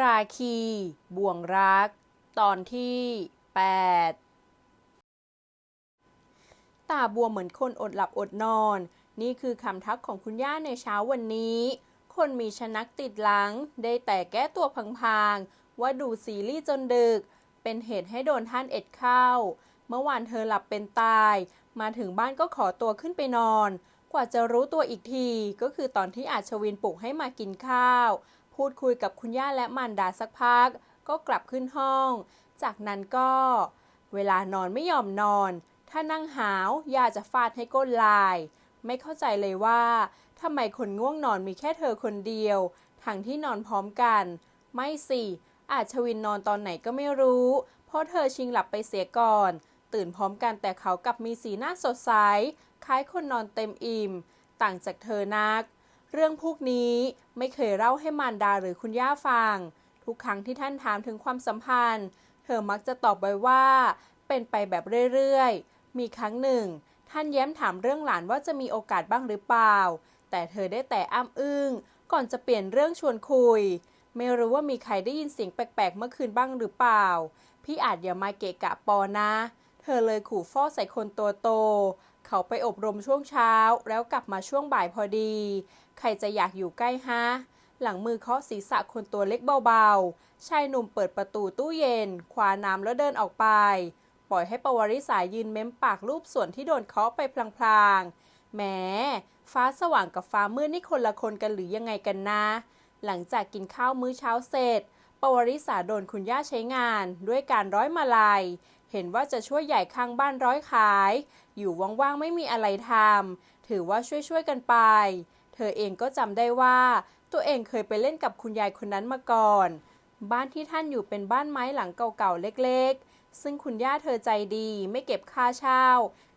ราคี บ่วงรัก ตอนที่ 8 ตาบัวเหมือนคนอดหลับอดนอน นี่คือคำทักของคุณย่าในเช้าวันนี้ คนมีชนักติดหลัง ได้แต่แก้ตัวพังๆ ว่าดูซีรีส์จนดึก เป็นเหตุให้โดนท่านเอ็ดเข้า เมื่อวานเธอหลับเป็นตาย มาถึงบ้านก็ขอตัวขึ้นไปนอน กว่าจะรู้ตัวอีกที ก็คือตอนที่อาชวินปลุกให้มากินข้าว พูดคุยกับคุณย่าและมารดาสักพัก ก็กลับขึ้นห้อง จากนั้นก็ เวลานอนไม่ยอมนอน ถ้านั่งหาว ย่าจะฟาดให้ก้นลาย ไม่เข้าใจเลยว่าทำไมคนง่วงนอนมีแค่เธอคนเดียว ทั้งที่นอนพร้อมกัน ไม่สิ อาจชวินนอนตอนไหนก็ไม่รู้ เพราะเธอชิงหลับไปเสียก่อน ตื่นพร้อมกันแต่เขากลับมีสีหน้าสดใส คล้ายคนนอนเต็มอิ่ม ต่างจากเธอนัก เรื่องพวกนี้ ไม่เคยเล่าให้มารดาหรือคุณย่าฟัง ทุกครั้งที่ท่านถามถึงความสัมพันธ์ เธอมักจะตอบไว้ว่า เป็นไปแบบเรื่อยๆ มีครั้งหนึ่ง ท่านแย้มถามเรื่องหลานว่าจะมีโอกาสบ้างหรือเปล่า แต่เธอได้แต่อ้ำอึ้งก่อนจะเปลี่ยนเรื่องชวนคุย ไม่รู้ว่ามีใครได้ยินเสียงแปลกๆ เมื่อคืนบ้างหรือเปล่า พี่อาจอย่ามาเกะกะปอนะ เธอเลยขู่ฟ้อใส่คนตัวโต เขาไปอบรมช่วงเช้า แล้วกลับมาช่วงบ่ายพอดี ใครจะอยากอยู่ใกล้ฮะ หลังมือเคาะศีรษะคนตัวเล็กเบาๆ ชายหนุ่มเปิดประตูตู้เย็น คว้าน้ำแล้วเดินออกไป ปล่อยให้ปวริสายืนเม้มปากรูปส่วนที่โดนเคาะไปพลางๆแหมฟ้าสว่างกับฟ้ามืดนี่คนละคนกันหรือยังไงกันนะ หลังจากกินข้าวมื้อเช้าเสร็จ ปวริสาโดนคุณย่าใช้งาน ด้วยการร้อยมาลัยเห็นว่าจะช่วยใหญ่ข้างบ้านร้อยขาย อยู่ว่างๆไม่มีอะไรทำ ถือว่าช่วยๆกันไป เธอเองก็จำได้ว่า ตัวเองเคยไปเล่นกับคุณยายคนนั้นมาก่อน บ้านที่ท่านอยู่เป็นบ้านไม้หลังเก่าๆเล็กๆ ซึ่งคุณย่าเธอใจดีไม่เก็บค่าเช่า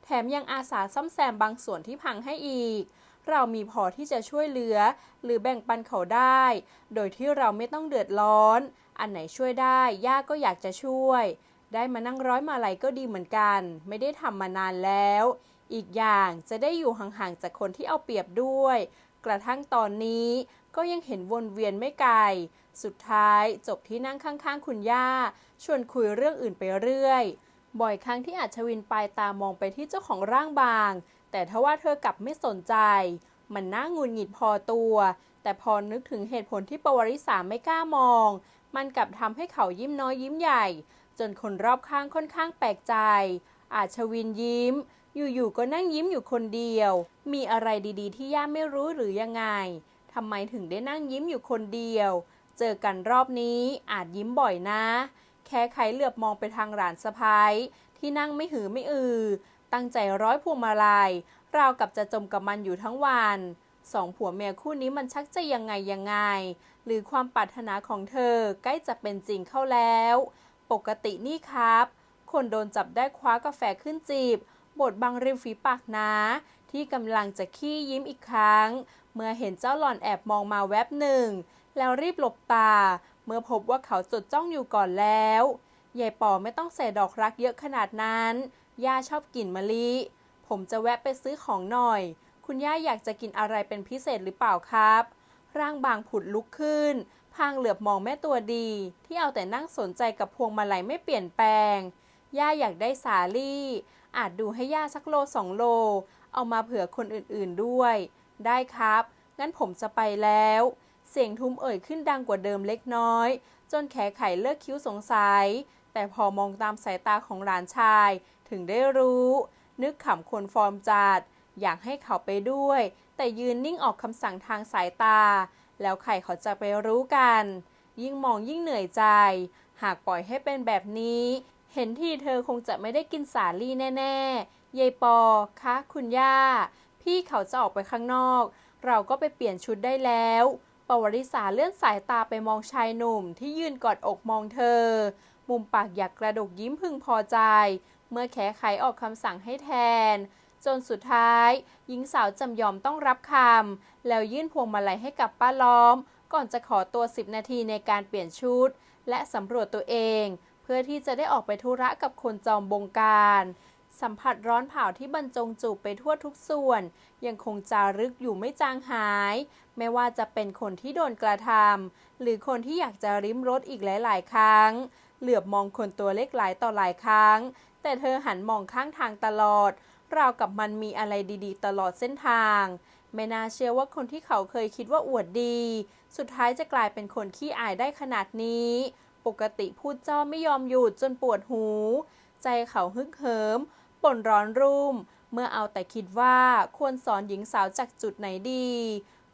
แถมยังอาสาซ่อมแซมบางส่วนที่พังให้อีก เรามีพอที่จะช่วยเหลือ หรือแบ่งปันเขาได้ โดยที่เราไม่ต้องเดือดร้อน อันไหนช่วยได้ย่าก็อยากจะช่วย ได้มานั่งร้อยมาลัยก็ดีเหมือนกัน ไม่ได้ทำมานานแล้ว อีกอย่างจะได้อยู่ห่างๆจากคนที่เอาเปรียบด้วย กระทั่งตอนนี้ก็ยังเห็นวนเวียนไม่ไกล สุดท้ายจบที่นั่งข้างๆ คุณย่า ชวนคุยเรื่องอื่นไปเรื่อย บ่อยครั้งที่อัชวินปลายตามองไปที่เจ้าของร่างบาง แต่ทว่าเธอกลับไม่สนใจ มันน่างุนหงิดพอตัว แต่พอนึกถึงเหตุผลที่ปวริสาไม่กล้ามอง มันกลับทำให้เขายิ้มน้อยยิ้มใหญ่ จนคนรอบข้างค่อนข้างแปลกใจ อาชวินยิ้ม อยู่ๆก็นั่งยิ้มอยู่คนเดียว มีอะไรดีๆ ที่ย่าไม่รู้หรือยังไงทำไมถึงได้นั่งยิ้มอยู่คนเดียว เจอกันรอบนี้อาจยิ้มบ่อยนะ แค่ใครเหลือบมองไปทางหลานสะพ้ายที่นั่งไม่หือไม่อือ ตั้งใจร้อยพวงมาลัยราวกับจะจมกับมันอยู่ทั้งวันสองผัวเมียคู่นี้มันชักจะยังไงยังไง หรือความปรารถนาของเธอใกล้จะเป็นจริงเข้าแล้ว ปกตินี่ครับ คนโดนจับได้คว้ากาแฟขึ้นจีบ บทบังริมฝีปากนะ ที่กำลังจะขี้ยิ้มอีกครั้ง เมื่อเห็นเจ้าหล่อนแอบมองมาแวบหนึ่ง แล้วรีบหลบตา เมื่อพบว่าเขาจดจ้องอยู่ก่อนแล้วยายปอไม่ต้องใส่ดอกรักเยอะขนาดนั้น ย่าชอบกลิ่นมะลิ ผมจะแวะไปซื้อของหน่อย คุณย่าอยากจะกินอะไรเป็นพิเศษหรือเปล่าครับ ร่างบางผุดลุกขึ้น พางเหลือบมองแม่ตัวดี ที่เอาแต่นั่งสนใจกับพวงมาลัยไม่เปลี่ยนแปลง ย่าอยากได้สาลี่ อาจดูให้ย่าสักโลสองโล เอามาเผื่อคนอื่นๆด้วย ได้ครับ งั้นผมจะไปแล้ว เสียงทุ้มเอ่ยขึ้นดังกว่าเดิมเล็กน้อย จนแขไขเลิกคิ้วสงสัย แต่พอมองตามสายตาของหลานชาย ถึงได้รู้ นึกขำคนฟอร์มจัด อยากให้เขาไปด้วย แต่ยืนนิ่งออกคำสั่งทางสายตา แล้วใครเขาจะไปรู้กัน ยิ่งมองยิ่งเหนื่อยใจ หากปล่อยให้เป็นแบบนี้ เห็นที่เธอคงจะไม่ได้กินสาลี่แน่ๆยายปอคะคุณย่า พี่เขาจะออกไปข้างนอก เราก็ไปเปลี่ยนชุดได้แล้วปวริสาเลื่อนสายตาไปมองชายหนุ่มที่ยืนกอดอกมองเธอ มุมปากอยากกระดกยิ้มพึงพอใจ เมื่อแขไขออกคำสั่งให้แทน จนสุดท้าย หญิงสาวจำยอมต้องรับคำ แล้วยื่นพวงมาลัยให้กับป้าล้อม ก่อนจะขอตัว 10 นาทีในการเปลี่ยนชุด และสำรวจตัวเอง เพื่อที่จะได้ออกไปธุระกับคนจอมบงการ สัมผัสร้อนเผาที่บรรจงจูบไปทั่วทุกส่วน ยังคงจารึกอยู่ไม่จางหาย ไม่ว่าจะเป็นคนที่โดนกระทำหรือคนที่อยากจะริมรถอีกหลาย ๆ ครั้ง เหลือบมองคนตัวเล็กหลายต่อหลายครั้ง แต่เธอหันมองข้างทางตลอดราวกับมันมีอะไรดีๆ ตลอดเส้นทาง ไม่น่าเชื่อว่าคนที่เขาเคยคิดว่าอวดดี สุดท้ายจะกลายเป็นคนขี้อายได้ขนาดนี้ ปกติพูดจ้อไม่ยอมหยุดจนปวดหู ใจเขาฮึกเหิมป่นร้อนรุ่ม เมื่อเอาแต่คิดว่าควรสอนหญิงสาวจากจุดไหนดี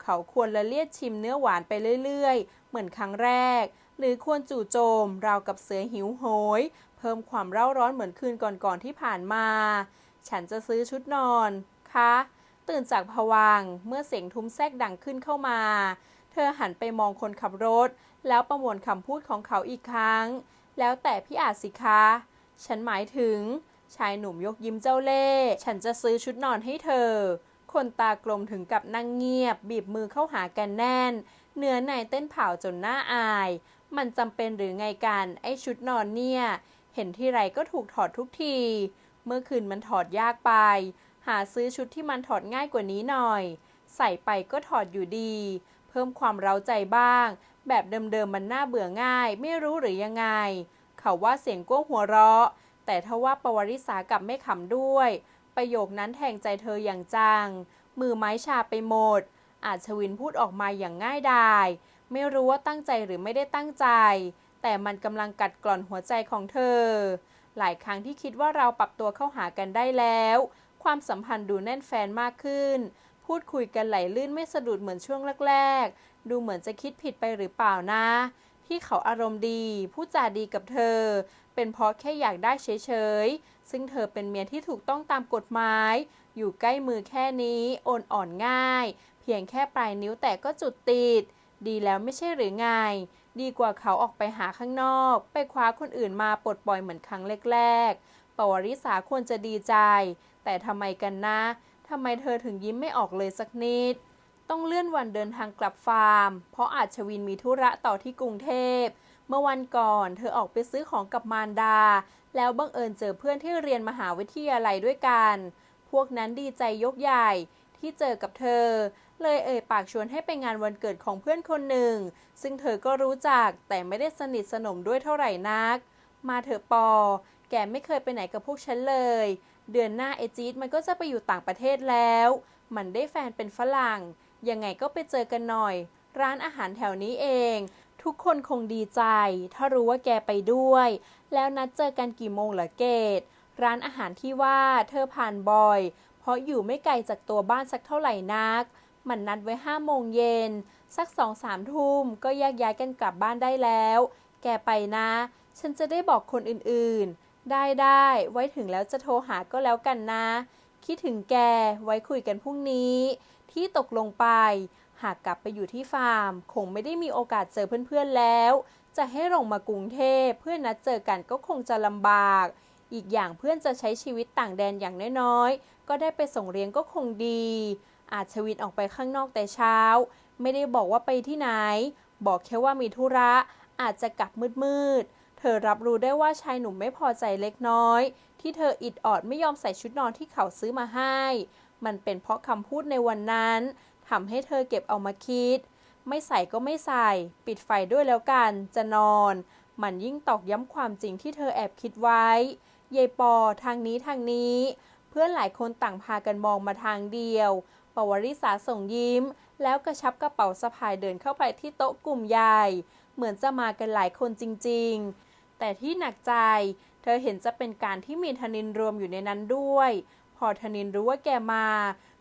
เขาควรละเลียดชิมเนื้อหวานไปเรื่อยๆ เหมือนครั้งแรก หรือควรจู่โจมราวกับเสือหิวโหย เพิ่มความเร่าร้อนเหมือนคืนก่อนๆที่ผ่านมา ฉันจะซื้อชุดนอน คะ ตื่นจากผวังเมื่อเสียงทุ้มแทรกดังขึ้นเข้ามา เธอหันไปมองคนขับรถ แล้วประมวลคำพูดของเขาอีกครั้ง แล้วแต่พี่อาจสิคะ ฉันหมายถึง ชายหนุ่มยกยิ้มเจ้าเล่ห์ฉันจะซื้อชุดนอนให้เธอ คนตากลมถึงกับนั่งเงียบ บีบมือเข้าหากันแน่น เนื้อในเต้นเผาจนหน้าอาย มันจำเป็นหรือไงกัน ไอ้ชุดนอนเนี่ย เห็นที่ไรก็ถูกถอดทุกที เมื่อคืนมันถอดยากไป หาซื้อชุดที่มันถอดง่ายกว่านี้หน่อย ใส่ไปก็ถอดอยู่ดี เพิ่มความเร้าใจบ้าง แบบเดิมๆมันน่าเบื่อง่าย ไม่รู้หรือยังไง เขาว่าเสียงก้วงหัวเราะ แต่ทว่าปวริษากับไม่ขำด้วย ประโยคนั้นแทงใจเธออย่างจัง มือไม้ชาไปหมด อาจชวินพูดออกมาอย่างง่ายดายไม่รู้ว่าตั้งใจหรือไม่ได้ตั้งใจ แต่มันกำลังกัดกร่อนหัวใจของเธอ หลายครั้งที่คิดว่าเราปรับตัวเข้าหากันได้แล้ว ความสัมพันธ์ดูแน่นแฟนมากขึ้น พูดคุยกันไหลลื่นไม่สะดุดเหมือนช่วงแรกๆ ดูเหมือนจะคิดผิดไปหรือเปล่านะ ที่เขาอารมณ์ดีพูดจาดีกับเธอ เป็นเพราะแค่อยากได้เฉยๆ ซึ่งเธอเป็นเมียที่ถูกต้องตามกฎหมาย อยู่ใกล้มือแค่นี้โอนอ่อนง่าย เพียงแค่ปลายนิ้วแต่ก็จุดติด ดีแล้วไม่ใช่หรือไง ดีกว่าเขาออกไปหาข้างนอก ไปคว้าคนอื่นมาปลดปล่อยเหมือนครั้งแรกๆปวริษาควรจะดีใจ แต่ทำไมกันนะ ทำไมเธอถึงยิ้มไม่ออกเลยสักนิด ต้องเลื่อนวันเดินทางกลับฟาร์ม เพราะอาจชวินมีธุระต่อที่กรุงเทพ เมื่อวันก่อนเธอออกไปซื้อของกับมารดา แล้วบังเอิญเจอเพื่อนที่เรียนมหาวิทยาลัยด้วยกัน พวกนั้นดีใจยกใหญ่ที่เจอกับเธอ เลยเอ่ยปากชวนให้ไปงานวันเกิดของเพื่อนคนหนึ่ง ซึ่งเธอก็รู้จักแต่ไม่ได้สนิทสนมด้วยเท่าไหร่นัก มาเถอะปอ แกไม่เคยไปไหนกับพวกฉันเลย เดือนหน้าไอจีดมันก็จะไปอยู่ต่างประเทศแล้ว มันได้แฟนเป็นฝรั่ง ยังไงก็ไปเจอกันหน่อย ร้านอาหารแถวนี้เอง ทุกคนคงดีใจ ถ้ารู้ว่าแกไปด้วย แล้วนัดเจอกันกี่โมงเหรอเกดร้านอาหารที่ว่าเธอผ่านบ่อย เพราะอยู่ไม่ไกลจากตัวบ้านสักเท่าไหร่นัก มันนัดไว้ห้าโมงเย็น สักสองสามทุ่มก็แยกย้ายกันกลับบ้านได้แล้ว แกไปนะ ฉันจะได้บอกคนอื่นๆ ได้ได้ไว้ถึงแล้วจะโทรหาก็แล้วกันนะ คิดถึงแกไว้คุยกันพรุ่งนี้ ที่ตกลงไป หากกลับไปอยู่ที่ฟาร์ม คงไม่ได้มีโอกาสเจอเพื่อนๆแล้ว จะให้ลงมากรุงเทพเพื่อนนัดเจอกันก็คงจะลำบาก อีกอย่างเพื่อนจะใช้ชีวิตต่างแดนอย่างน้อยๆ ก็ได้ไปส่งเรียนก็คงดี อาจชวินออกไปข้างนอกแต่เช้า ไม่ได้บอกว่าไปที่ไหน บอกแค่ว่ามีธุระอาจจะกลับมืดๆ เธอรับรู้ได้ว่าชายหนุ่มไม่พอใจเล็กน้อย ที่เธออิดออดไม่ยอมใส่ชุดนอนที่เขาซื้อมาให้ มันเป็นเพราะคำพูดในวันนั้นทำให้เธอเก็บเอามาคิด ไม่ใส่ก็ไม่ใส่ ปิดไฟด้วยแล้วกัน จะนอน มันยิ่งตอกย้ำความจริงที่เธอแอบคิดไว้ยายปอทางนี้ทางนี้ เพื่อนหลายคนต่างพากันมองมาทางเดียว ปวริษาส่งยิ้ม แล้วกระชับกระเป๋าสะพายเดินเข้าไปที่โต๊ะกลุ่มใหญ่ เหมือนจะมากันหลายคนจริง ๆ แต่ที่หนักใจ เธอเห็นจะเป็นการที่มีธนินรวมอยู่ในนั้นด้วย พอธนินรู้ว่าแกมา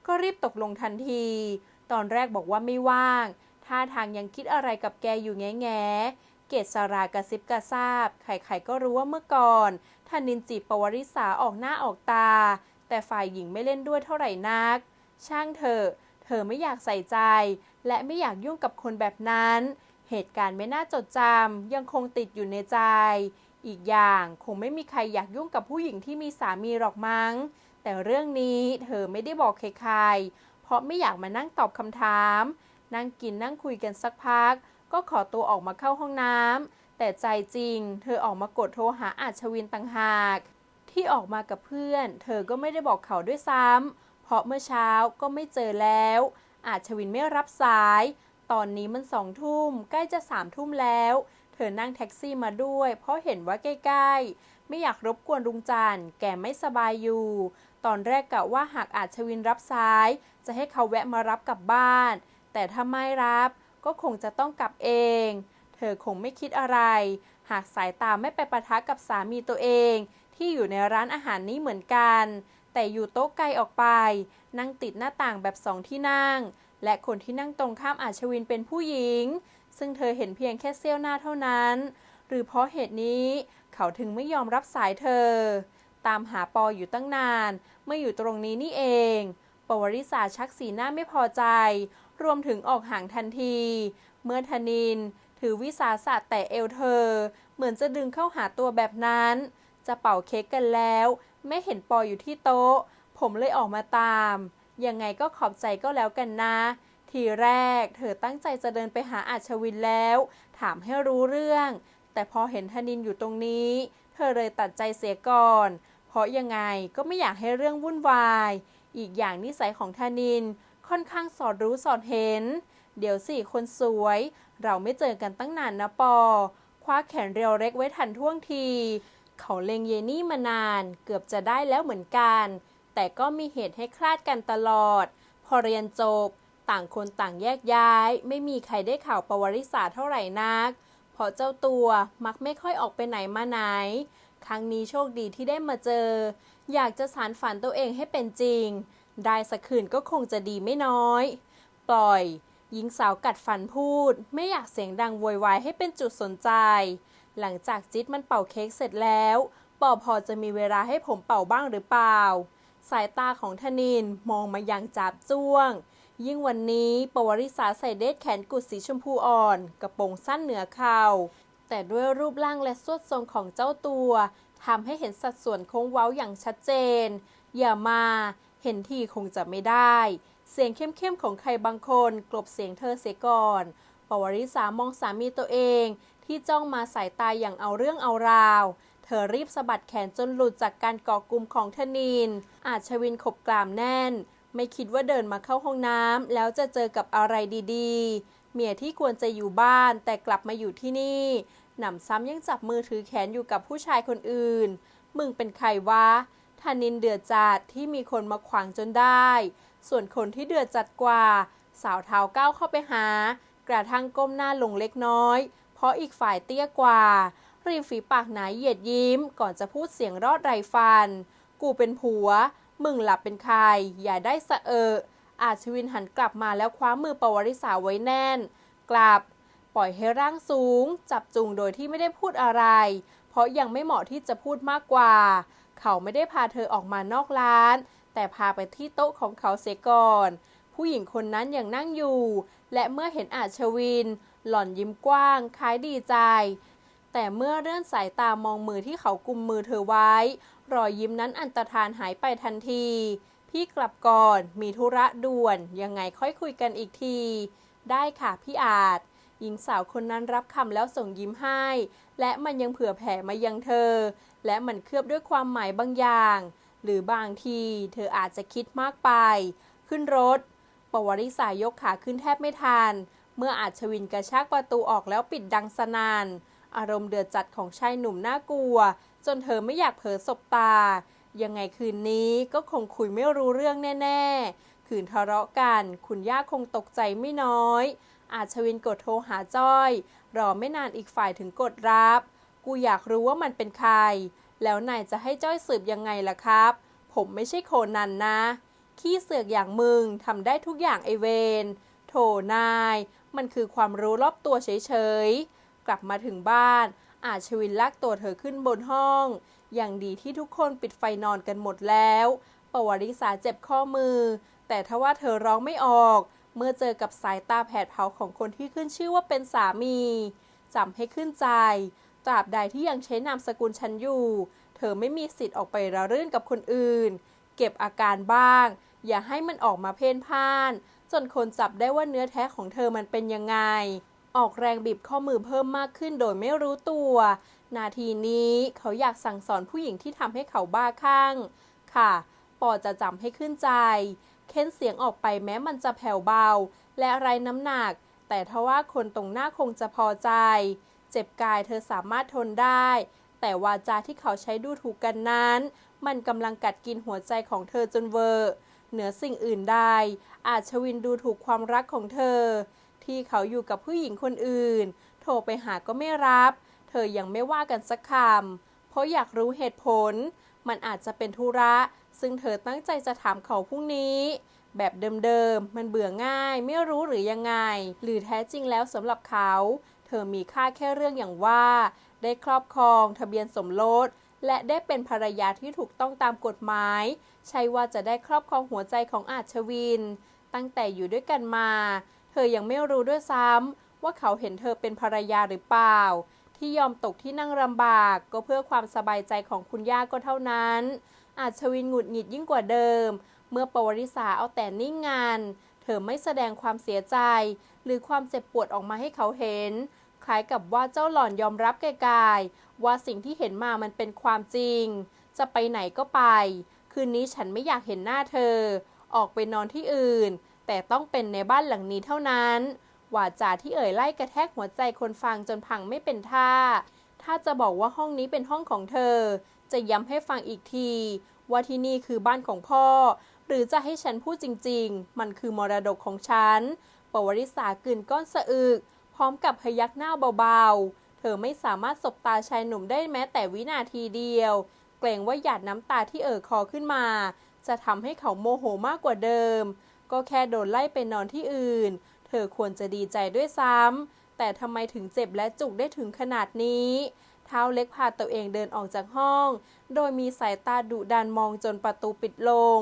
ก็รีบตกลงทันที ตอนแรกบอกว่าไม่ว่าง ท่าทางยังคิดอะไรกับแกอยู่แง่แง่เกศรากระซิบกระซาบ ใครๆก็รู้ว่าเมื่อก่อนธนินจีบปวริษาออกหน้าออกตา แต่ฝ่ายหญิงไม่เล่นด้วยเท่าไหร่นัก ช่างเถอะ เธอไม่อยากใส่ใจ และไม่อยากยุ่งกับคนแบบนั้น เหตุการณ์ไม่น่าจดจำยังคงติดอยู่ในใจ อีกอย่างคงไม่มีใครอยากยุ่งกับผู้หญิงที่มีสามีหรอกมั้ง แต่เรื่องนี้เธอไม่ได้บอกใครๆ เพราะไม่อยากมานั่งตอบคำถาม นั่งกินนั่งคุยกันสักพัก ก็ขอตัวออกมาเข้าห้องน้ำแต่ใจจริง เธอออกมากดโทรหาอาชวินต่างหาก ที่ออกมากับเพื่อน เธอก็ไม่ได้บอกเขาด้วยซ้ำเพราะเมื่อเช้าก็ไม่เจอแล้ว อาชวินไม่รับสาย ตอนนี้มันสองทุ่มใกล้จะสามทุ่มแล้ว เธอนั่งแท็กซี่มาด้วย เพราะเห็นว่าใกล้ๆ ไม่อยากรบกวนลุงจันแกไม่สบายอยู่ ตอนแรกกะว่าหากอาจชวินรับสาย จะให้เขาแวะมารับกลับบ้าน แต่ถ้าไม่รับก็คงจะต้องกลับเอง เธอคงไม่คิดอะไร หากสายตาไม่ไปปะทะกับสามีตัวเอง ที่อยู่ในร้านอาหารนี้เหมือนกัน แต่อยู่โต๊ะไกลออกไป นั่งติดหน้าต่างแบบสองที่นั่ง และคนที่นั่งตรงข้ามอาชวินเป็นผู้หญิง ซึ่งเธอเห็นเพียงแค่เสี้ยวหน้าเท่านั้น หรือเพราะเหตุนี้เขาถึงไม่ยอมรับสายเธอ ตามหาปออยู่ตั้งนานเมื่ออยู่ตรงนี้นี่เอง ปวริษาชักสีหน้าไม่พอใจ รวมถึงออกห่างทันที เมื่อธนิน ถือวิสาสะแต่เอวเธอ เหมือนจะดึงเข้าหาตัวแบบนั้น จะเป่าเค้กกันแล้ว ไม่เห็นปออยู่ที่โต๊ะ ผมเลยออกมาตาม ยังไงก็ขอบใจก็แล้วกันนะ ทีแรกเธอตั้งใจจะเดินไปหาอาชวินแล้ว ถามให้รู้เรื่อง แต่พอเห็นธนินอยู่ตรงนี้ เธอเลยตัดใจเสียก่อน เพราะยังไงก็ไม่อยากให้เรื่องวุ่นวาย อีกอย่างนิสัยของธนินค่อนข้างสอดรู้สอดเห็น เดี๋ยวสิคนสวย เราไม่เจอกันตั้งนานนะปอ คว้าแขนเรียวเล็กไว้ทันท่วงที เขาเลงเยนี่มานาน เกือบจะได้แล้วเหมือนกัน แต่ก็มีเหตุให้คลาดกันตลอด พอเรียนจบ ต่างคนต่างแยกย้าย ไม่มีใครได้ข่าวประวัติศาสตร์เท่าไหร่นัก เพราะเจ้าตัวมักไม่ค่อยออกไปไหนมาไหน ครั้งนี้โชคดีที่ได้มาเจอ อยากจะสารฝันตัวเองให้เป็นจริง ได้สักคืนก็คงจะดีไม่น้อย ปล่อยหญิงสาวกัดฟันพูด ไม่อยากเสียงดังโวยวายให้เป็นจุดสนใจ หลังจากจิ๊ดมันเป่าเค้กเสร็จแล้วปอพอจะมีเวลาให้ผมเป่าบ้างหรือเปล่า สายตาของธนินมองมาอยังจับจ้วง ยิ่งวันนี้ปวริษาใส่เดทแขนกุดสีชมพูอ่อน กระโปรงสั้นเหนือเข่า แต่ด้วยรูปร่างและสวดทรงของเจ้าตัวทำให้เห็นสัดส่วนโค้งเว้าอย่างชัดเจน อย่ามาเห็นทีคงจะไม่ได้ เสียงเข้มๆของใครบางคนกลบเสียงเธอเสียก่อนปวริษามองสามีตัวเองที่จ้องมาสายตาอย่างเอาเรื่องเอาราว ธอรีบสะบัดแขนจนหลุดจากการเกาะกลุ่มของธนิน อาจชวินขบกลามแน่น ไม่คิดว่าเดินมาเข้าห้องน้ำแล้วจะเจอกับอะไรดีๆ เมียที่ควรจะอยู่บ้านแต่กลับมาอยู่ที่นี่หนำซ้ำยังจับมือถือแขนอยู่กับผู้ชายคนอื่น มึงเป็นใครวะธนินเดือดจัดที่มีคนมาขวางจนได้ ส่วนคนที่เดือดจัดกว่า สาวเท้าก้าวเข้าไปหา กระทั่งก้มหน้าลงเล็กน้อย เพราะอีกฝ่ายเตี้ยกว่า ริมฝีปากหนาเหยียดยิ้ม ก่อนจะพูดเสียงรอดไรฟัน กูเป็นผัว มึงหลับเป็นใคร อย่าได้สะเออ อาชวินหันกลับมาแล้วคว้ามือปวริษาไว้แน่น กลับ ปล่อยให้ร่างสูง จับจูงโดยที่ไม่ได้พูดอะไร เพราะยังไม่เหมาะที่จะพูดมากกว่า เขาไม่ได้พาเธอออกมานอกร้าน แต่พาไปที่โต๊ะของเขาเสียก่อน ผู้หญิงคนนั้นยังนั่งอยู่ และเมื่อเห็นอาชวิน หล่อนยิ้มกว้าง คล้ายดีใจ แต่เมื่อเลื่อนสายตามองมือที่เขากุมมือเธอไว้ รอยยิ้มนั้นอันตรธานหายไปทันที พี่กลับก่อน มีธุระด่วน ยังไงค่อยคุยกันอีกที ได้ค่ะพี่อาจ หญิงสาวคนนั้นรับคำแล้วส่งยิ้มให้ และมันยังเผื่อแผ่มายังเธอ และมันเคลือบด้วยความหมายบางอย่าง หรือบางทีเธออาจจะคิดมากไป ขึ้นรถ ปวริษายยกขาขึ้นแทบไม่ทัน เมื่ออาจชวินกระชากประตูออกแล้วปิดดังสนาน อารมณ์เดือดจัดของชายหนุ่มน่ากลัว จนเธอไม่อยากเผลอสบตา ยังไงคืนนี้ก็คงคุยไม่รู้เรื่องแน่ ๆ คืนทะเลาะกัน คุณย่าคงตกใจไม่น้อย อาชวินกดโทรหาจ้อย รอไม่นานอีกฝ่ายถึงกดรับ กูอยากรู้ว่ามันเป็นใคร แล้วนายจะให้จ้อยสืบยังไงล่ะครับ ผมไม่ใช่โคนันนะ ขี้เสือกอย่างมึงทำได้ทุกอย่างไอเวนโถนาย มันคือความรู้รอบตัวเฉยๆ กลับมาถึงบ้าน อาชวินลากตัวเธอขึ้นบนห้อง อย่างดีที่ทุกคนปิดไฟนอนกันหมดแล้ว ปวริษาเจ็บข้อมือ แต่ทว่าเธอร้องไม่ออก เมื่อเจอกับสายตาแผดเผาของคนที่ขึ้นชื่อว่าเป็นสามีจำให้ขึ้นใจ ตราบใดที่ยังใช้นามสกุลฉันอยู่ เธอไม่มีสิทธิ์ออกไประรื่นกับคนอื่น เก็บอาการบ้าง อย่าให้มันออกมาเพ่นพ่าน จนคนจับได้ว่าเนื้อแท้ของเธอมันเป็นยังไง ออกแรงบีบข้อมือเพิ่มมากขึ้นโดยไม่รู้ตัว นาทีนี้เขาอยากสั่งสอนผู้หญิงที่ทำให้เขาบ้าคลั่ง ค่ะปอจะจำให้ขึ้นใจ เค้นเสียงออกไปแม้มันจะแผ่วเบา และไร้น้ำหนัก แต่ทว่าคนตรงหน้าคงจะพอใจ เจ็บกายเธอสามารถทนได้ แต่วาจาที่เขาใช้ดูถูกกันนั้น มันกำลังกัดกินหัวใจของเธอจนเวอร์เหนือสิ่งอื่นใดอาจชวินดูถูกความรักของเธอ ที่เขาอยู่กับผู้หญิงคนอื่น โทรไปหาก็ไม่รับ เธอยังไม่ว่ากันสักคำ เพราะอยากรู้เหตุผล มันอาจจะเป็นธุระ ซึ่งเธอตั้งใจจะถามเขาพรุ่งนี้ แบบเดิมๆ มันเบื่อง่าย ไม่รู้หรือยังไง หรือแท้จริงแล้วสำหรับเขา เธอมีค่าแค่เรื่องอย่างว่า ได้ครอบครอง ทะเบียนสมรสและได้เป็นภรรยาที่ถูกต้องตามกฎหมาย ใช่ว่าจะได้ครอบครองหัวใจของอาชวิน ตั้งแต่อยู่ด้วยกันมา เธอยังไม่รู้ด้วยซ้ำว่าเขาเห็นเธอเป็นภรรยาหรือเปล่า ที่ยอมตกที่นั่งลำบากก็เพื่อความสบายใจของคุณย่าก็เท่านั้น อาจชวินหงุดหงิดยิ่งกว่าเดิม เมื่อปวริษาเอาแต่นิ่งงาน เธอไม่แสดงความเสียใจ หรือความเจ็บปวดออกมาให้เขาเห็น คล้ายกับว่าเจ้าหล่อนยอมรับแก่กาย ว่าสิ่งที่เห็นมามันเป็นความจริง จะไปไหนก็ไป คืนนี้ฉันไม่อยากเห็นหน้าเธอ ออกไปนอนที่อื่น แต่ต้องเป็นในบ้านหลังนี้เท่านั้น วาจาที่เอ่ยไล่กระแทกหัวใจคนฟังจนพังไม่เป็นท่า ถ้าจะบอกว่าห้องนี้เป็นห้องของเธอ จะย้ำให้ฟังอีกที ว่าที่นี่คือบ้านของพ่อ หรือจะให้ฉันพูดจริง ๆ มันคือมรดกของฉัน ปวริษากลืนก้อนสะอึก พร้อมกับพยักหน้าเบาๆ เธอไม่สามารถสบตาชายหนุ่มได้แม้แต่วินาทีเดียว เกรงว่าหยาดน้ำตาที่เอ่อคอขึ้นมา จะทำให้เขาโมโหมากกว่าเดิม ก็แค่โดนไล่ไปนอนที่อื่น เธอควรจะดีใจด้วยซ้ำ แต่ทำไมถึงเจ็บและจุกได้ถึงขนาดนี้ เท้าเล็กพาตัวเองเดินออกจากห้อง โดยมีสายตาดุดันมองจนประตูปิดลง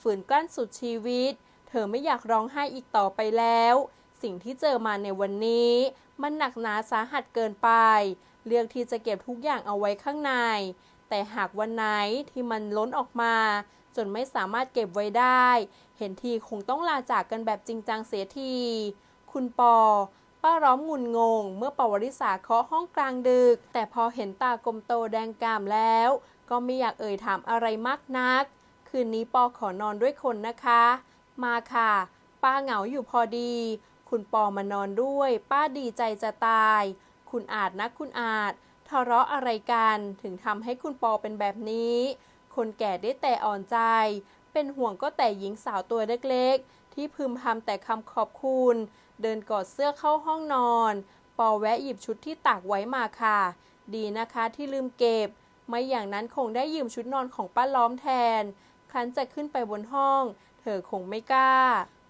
ฝืนกลั้นสุดชีวิต เธอไม่อยากร้องไห้อีกต่อไปแล้ว สิ่งที่เจอมาในวันนี้ มันหนักหนาสาหัสเกินไป เลือกที่จะเก็บทุกอย่างเอาไว้ข้างใน แต่หากวันไหนที่มันล้นออกมา จนไม่สามารถเก็บไว้ได้ เห็นทีคงต้องลาจากกันแบบจริงจังเสียที คุณปอ ป้าร้อมงุนงง เมื่อปวริษาเคาะห้องกลางดึก แต่พอเห็นตากลมโตแดงกามแล้ว ก็ไม่อยากเอ่ยถามอะไรมากนัก คืนนี้ปอขอนอนด้วยคนนะคะ มาค่ะ ป้าเหงาอยู่พอดี คุณปอมานอนด้วย ป้าดีใจจะตาย คุณอาจนะคุณอาจ ทะเลาะอะไรกันถึงทำให้คุณปอเป็นแบบนี้ คนแก่ได้แต่อ่อนใจ เป็นห่วงก็แต่หญิงสาวตัวเล็กๆ ที่พึมพำแต่คำขอบคุณ เดินกอดเสื้อเข้าห้องนอน ปอแวะหยิบชุดที่ตากไว้มาค่ะ ดีนะคะที่ลืมเก็บ ไม่อย่างนั้นคงได้ยืมชุดนอนของป้าล้อมแทน ครั้นจะขึ้นไปบนห้อง เธอคงไม่กล้า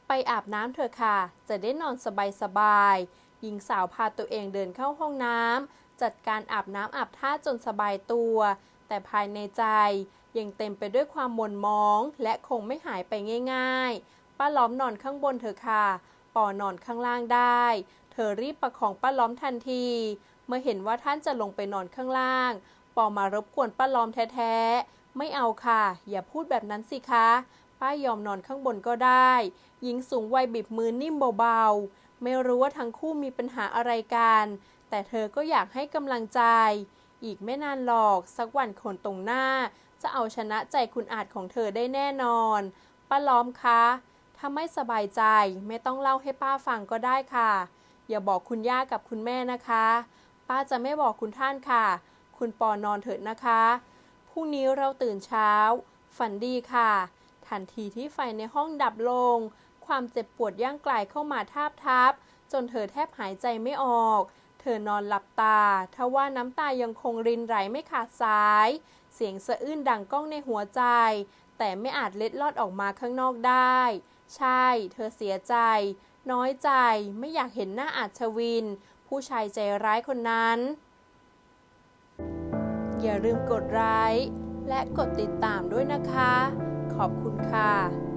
ไปอาบน้ำเถอะค่ะ จะได้นอนสบายๆหญิงสาวพาตัวเองเดินเข้าห้องน้ำ จัดการอาบน้ำอาบท่าจนสบายตัว แต่ภายในใจยังเต็มไปด้วยความหม่นมอง และคงไม่หายไปง่ายๆ ป้าล้อมนอนข้างบนเถอะค่ะ ปอนอนข้างล่างได้ เธอรีบประคองป้าล้อมทันที เมื่อเห็นว่าท่านจะลงไปนอนข้างล่าง ปอมารบกวนป้าล้อมแท้ๆ ไม่เอาค่ะ อย่าพูดแบบนั้นสิคะ ป้ายอมนอนข้างบนก็ได้ หญิงสูงวัยบีบมือนิ่มเบาๆ ไม่รู้ว่าทั้งคู่มีปัญหาอะไรกัน แต่เธอก็อยากให้กำลังใจ อีกไม่นานหรอกสักวันคนตรงหน้า จะเอาชนะใจคุณอาจของเธอได้แน่นอนป้าล้อมคะ ถ้าไม่สบายใจไม่ต้องเล่าให้ป้าฟังก็ได้ค่ะ อย่าบอกคุณย่ากับคุณแม่นะคะ ป้าจะไม่บอกคุณท่านค่ะ คุณปอนอนเถิดนะคะ พรุ่งนี้เราตื่นเช้า ฝันดีค่ะ ทันทีที่ไฟในห้องดับลง ความเจ็บปวดย่างกลเข้ามาทาบทับ จนเธอแทบหายใจไม่ออก เธอนอนหลับตา ทว่าน้ำตายังคงรินไหลไม่ขาดสาย เสียงสะอื้นดังก้องในหัวใจ แต่ไม่อาจเล็ดลอดออกมาข้างนอกได้ ใช่ เธอเสียใจ น้อยใจ ไม่อยากเห็นหน้าอาชวิน ผู้ชายใจร้ายคนนั้น อย่าลืมกดไลค์และกดติดตามด้วยนะคะ ขอบคุณค่ะ